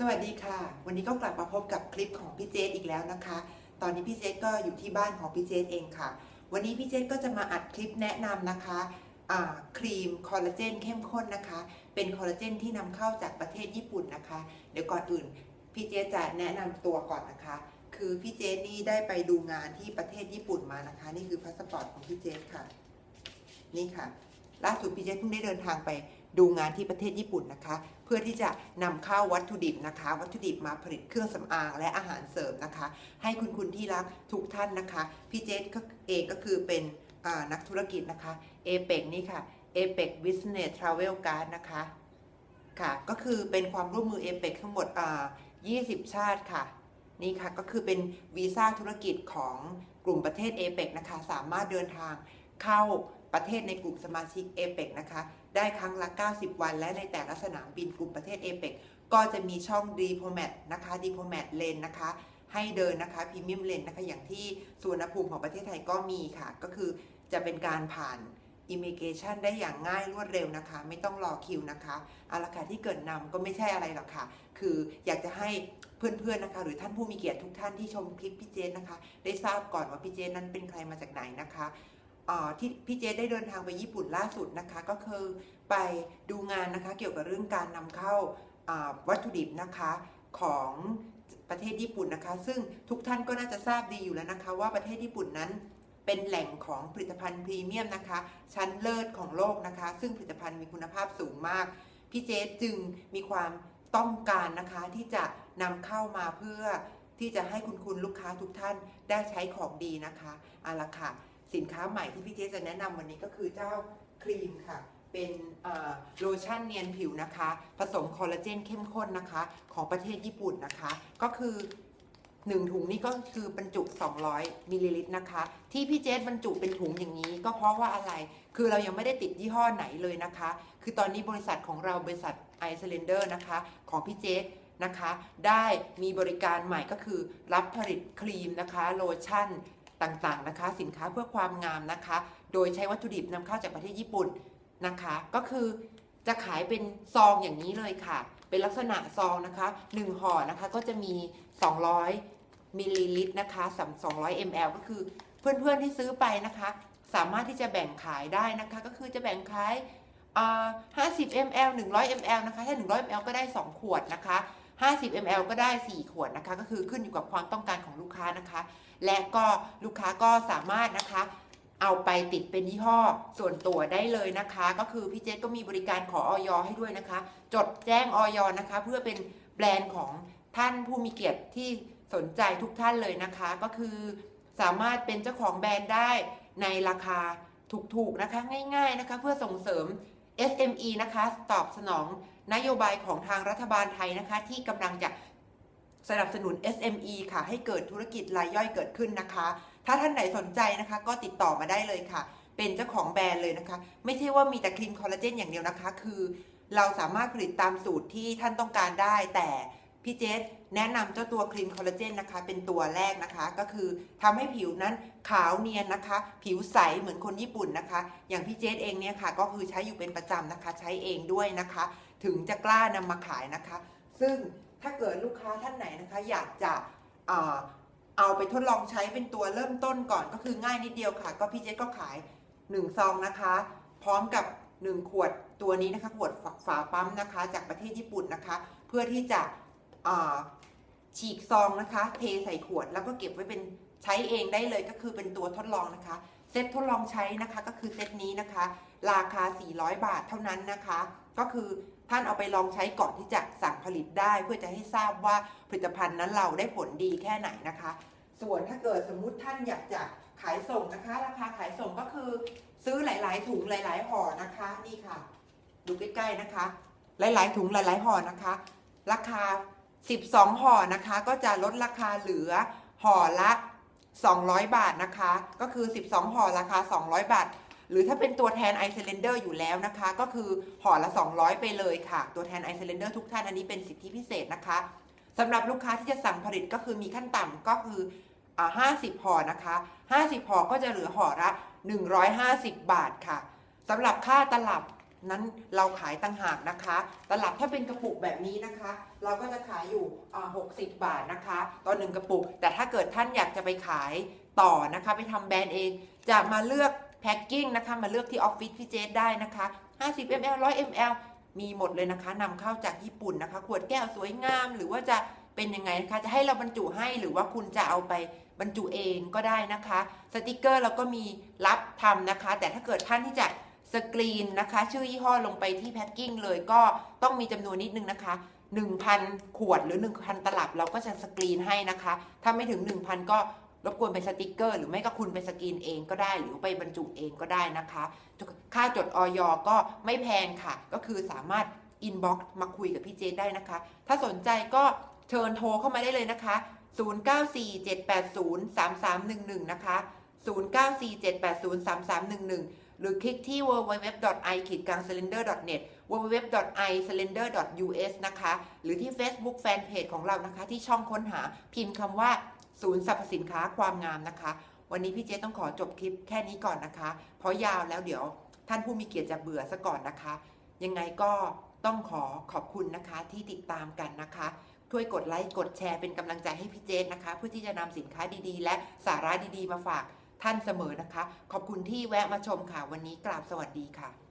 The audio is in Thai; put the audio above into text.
สวัสดีค่ะ วันนี้ก็กลับมาพบกับคลิปของพี่เจษอีกแล้วนะคะ ตอนนี้พี่เจษก็อยู่ที่บ้านของพี่เจษเองค่ะ วันนี้พี่เจษก็จะมาอัดคลิปแนะนำนะคะครีมคอลลาเจนเข้มข้นนะคะ เป็นคอลลาเจนที่นำเข้าจากประเทศญี่ปุ่นนะคะ เดี๋ยวก่อนอื่นพี่เจษจะแนะนำตัวก่อนนะคะ คือพี่เจษนี่ได้ไปดูงานที่ประเทศญี่ปุ่นมานะคะ นี่คือพาสปอร์ตของพี่เจษค่ะ นี่ค่ะ ล่าสุดพี่เจษเพิ่งได้เดินทางไป ดูงานที่ประเทศญี่ปุ่นนะคะ เพื่อที่จะนำเข้าวัตถุดิบนะคะ วัตถุดิบมาผลิตเครื่องสำอางและอาหารเสริมนะคะ ให้คุณคุณที่รักทุกท่านนะคะ พี่เจษก็เองก็คือเป็นนักธุรกิจนะคะเอเปกนี่ค่ะเอเปก Business Travel Card นะคะค่ะก็คือเป็นความร่วมมือเอเปกทั้งหมดอ่า20 ชาติค่ะนี่ค่ะก็คือเป็นวีซ่าธุรกิจของกลุ่มประเทศเอเปกนะคะ สามารถเดินทางเข้า ประเทศในกลุ่มสมาชิกเอเปกนะคะ ได้ครั้งละ 90 วัน และในแต่ละสนามบินกลุ่มประเทศเอเปกก็จะมีช่อง d i p l o m a t นะคะ d i p l o m a t Lane นะคะ ให้เดินนะคะพรีเมียมเลนนะคะ อย่างที่สุวรรณภูมิของประเทศไทยก็มีค่ะ ก็คือจะเป็นการผ่านอิมิเกชันได้อย่างง่ายรวดเร็วนะคะ ไม่ต้องรอคิวนะคะเอาละค่ะที่เกิดนำก็ไม่ใช่อะไรหรอกค่ะ คืออยากจะให้เพื่อนๆนะคะ หรือท่านผู้มีเกียรติทุกท่านที่ชมคลิปพี่เจนนะคะ ได้ทราบก่อนว่าพี่เจนนั้นเป็นใครมาจากไหนนะคะ ที่พี่เจได้เดินทางไปญี่ปุ่นล่าสุดนะคะ ก็คือไปดูงานนะคะเกี่ยวกับเรื่องการนำเข้าวัตถุดิบนะคะของประเทศญี่ปุ่นนะคะ ซึ่งทุกท่านก็น่าจะทราบดีอยู่แล้วนะคะ ว่าประเทศญี่ปุ่นนั้นเป็นแหล่งของผลิตภัณฑ์พรีเมียมนะคะ ชั้นเลิศของโลกนะคะ ซึ่งผลิตภัณฑ์มีคุณภาพสูงมาก พี่เจจึงมีความต้องการนะคะที่จะนำเข้ามาเพื่อที่จะให้คุณคุณลูกค้าทุกท่านได้ใช้ของดีนะคะเอาละค่ะ สินค้าใหม่ที่พี่เจสจะแนะนำวันนี้ก็คือเจ้าครีมค่ะ เป็นโลชั่นเนียนผิวนะคะ ผสมคอลลาเจนเข้มข้นนะคะ ของประเทศญี่ปุ่นนะคะ ก็คือ1ถุงนี่ก็คือบรรจุ 200มิลลิลิตรนะคะ ที่พี่เจสบรรจุเป็นถุงอย่างนี้ ก็เพราะว่าอะไร คือเรายังไม่ได้ติดยี่ห้อไหนเลยนะคะ คือตอนนี้บริษัทของเราบริษัทไอซ l ลนเดอร์นะคะ ของพี่เจสนะคะ ได้มีบริการใหม่ก็คือรับผลิตครีมนะคะ โลชั่น ต่างๆนะคะ สินค้าเพื่อความงามนะคะ โดยใช้วัตถุดิบนำเข้าจากประเทศญี่ปุ่นนะคะ ก็คือจะขายเป็นซองอย่างนี้เลยค่ะ เป็นลักษณะซองนะคะ1ห่อนะคะก็จะมี 200มิลลิลิตรนะคะสำ200 ml ก็คือเพื่อนๆที่ซื้อไปนะคะ สามารถที่จะแบ่งขายได้นะคะ ก็คือจะแบ่งขายอ่า50 ml 100 ml นะคะถ้า100 ml ก็ได้ 2 ขวดนะคะ 50 ml ก็ได้ 4 ขวดนะคะ ก็คือขึ้นอยู่กับความต้องการของลูกค้านะคะ และก็ลูกค้าก็สามารถนะคะ เอาไปติดเป็นยี่ห้อส่วนตัวได้เลยนะคะ ก็คือพี่เจษก็มีบริการขอออยให้ด้วยนะคะ จดแจ้งออยนะคะ เพื่อเป็นแบรนด์ของท่านผู้มีเกียรติที่สนใจทุกท่านเลยนะคะ ก็คือสามารถเป็นเจ้าของแบรนด์ได้ในราคาถูกๆนะคะง่าย ๆนะคะ เพื่อส่งเสริม SME นะคะ ตอบสนอง นโยบายของทางรัฐบาลไทยนะคะ ที่กำลังจะสนับสนุน SME ค่ะ ให้เกิดธุรกิจรายย่อยเกิดขึ้นนะคะ ถ้าท่านไหนสนใจนะคะ ก็ติดต่อมาได้เลยค่ะ เป็นเจ้าของแบรนด์เลยนะคะ ไม่ใช่ว่ามีแต่ครีมคอลลาเจนอย่างเดียวนะคะ คือเราสามารถผลิตตามสูตรที่ท่านต้องการได้ แต่พี่เจษแนะนำเจ้าตัวครีมคอลลาเจนนะคะ เป็นตัวแรกนะคะ ก็คือทำให้ผิวนั้นขาวเนียนนะคะ ผิวใสเหมือนคนญี่ปุ่นนะคะ อย่างพี่เจษเองเนี่ยค่ะ ก็คือใช้อยู่เป็นประจำนะคะ ใช้เองด้วยนะคะ ถึงจะกล้านำมาขายนะคะ ซึ่งถ้าเกิดลูกค้าท่านไหนนะคะ อยากจะเอาไปทดลองใช้เป็นตัวเริ่มต้นก่อนก็คือง่ายนิดเดียวค่ะ ก็พี่เจษก็ขาย 1 ซองนะคะ พร้อมกับ 1 ขวดตัวนี้นะคะ ขวดฝาฝาปั๊มนะคะ จากประเทศญี่ปุ่นนะคะ เพื่อที่จะฉีกซองนะคะ เทใส่ขวดแล้วก็เก็บไว้เป็นใช้เองได้เลยก็คือเป็นตัวทดลองนะคะ เซตทดลองใช้นะคะก็คือเซตนี้นะคะ ราคา 400 บาทเท่านั้นนะคะ ก็คือ ท่านเอาไปลองใช้ก่อนที่จะสั่งผลิตได้ เพื่อจะให้ทราบว่าผลิตภัณฑ์นั้นเราได้ผลดีแค่ไหนนะคะ ส่วนถ้าเกิดสมมุติท่านอยากจะขายส่งนะคะ ราคาขายส่งก็คือ ซื้อหลาย ๆ ถุงหลาย ๆ ห่อนะคะนี่ค่ะ ดูใกล้ๆนะคะ หลาย ๆ ถุงหลาย ๆ ห่อนะคะ ราคา 12 ห่อนะคะ ก็จะลดราคาเหลือห่อละ 200 บาทนะคะ ก็คือ 12 ห่อราคา 200 บาท หรือถ้าเป็นตัวแทนไอซ์เลนเดอร์อยู่แล้วนะคะ ก็คือห่อละ 200 ไปเลยค่ะ ตัวแทนไอซ์เลนเดอร์ทุกท่านอันนี้เป็นสิทธิพิเศษนะคะสำหรับลูกค้าที่จะสั่งผลิตก็คือมีขั้นต่ำก็คืออ่า50ห่อนะคะ50ห่อก็จะเหลือห่อละ150บาทค่ะสำหรับค่าตลับนั้นเราขายต่างหากนะคะ ตลับถ้าเป็นกระปุกแบบนี้นะคะ เราก็จะขายอยู่อ่า60บาทนะคะต่อหนึ่งกระปุก แต่ถ้าเกิดท่านอยากจะไปขายต่อนะคะ ไปทำแบรนด์เอง จะมาเลือก แพ็คกิ้งนะคะ มาเลือกที่ออฟฟิศพี่เจสได้นะคะ 50 ml 100 ml มีหมดเลยนะคะนำเข้าจากญี่ปุ่นนะคะ ขวดแก้วสวยงาม หรือว่าจะเป็นยังไงนะคะ จะให้เราบรรจุให้หรือว่าคุณจะเอาไปบรรจุเองก็ได้นะคะ สติกเกอร์เราก็มีรับทำนะคะ แต่ถ้าเกิดท่านที่จะสกรีนนะคะ ชื่อยี่ห้อลงไปที่แพ็คกิ้งเลยก็ต้องมีจำนวนนิดนึงนะคะ 1,000 ขวดหรือ 1,000 ตลับเราก็จะสกรีนให้นะคะ ถ้าไม่ถึง 1,000 ก็ รบกวนเป็นสติกเกอร์ หรือไม่ก็คุณไปสกรีนเองก็ได้ หรือไปบรรจุเองก็ได้นะคะ ค่าจดออยก็ไม่แพงค่ะ ก็คือสามารถอินบ็อกซ์มาคุยกับพี่เจได้นะคะ ถ้าสนใจก็เชิญโทรเข้ามาได้เลยนะคะ 0947803311 นะคะ 0947803311หรือคลิกที่ www.i-cylinder.net www.i-cylinder.us นะคะ หรือที่ Facebook Fanpage ของเรานะคะ ที่ช่องค้นหาพิมพ์คำว่า ศูนย์สรรพสินค้าความงามนะคะ วันนี้พี่เจ๊ต้องขอจบคลิปแค่นี้ก่อนนะคะ เพราะยาวแล้วเดี๋ยวท่านผู้มีเกียรติจะเบื่อซะก่อนนะคะ ยังไงก็ต้องขอขอบคุณนะคะที่ติดตามกันนะคะ ช่วยกดไลค์กดแชร์เป็นกำลังใจให้พี่เจนนะคะ เพื่อที่จะนำสินค้าดีๆ และสาระดีๆ มาฝากท่านเสมอนะคะ ขอบคุณที่แวะมาชมค่ะ วันนี้กราบสวัสดีค่ะ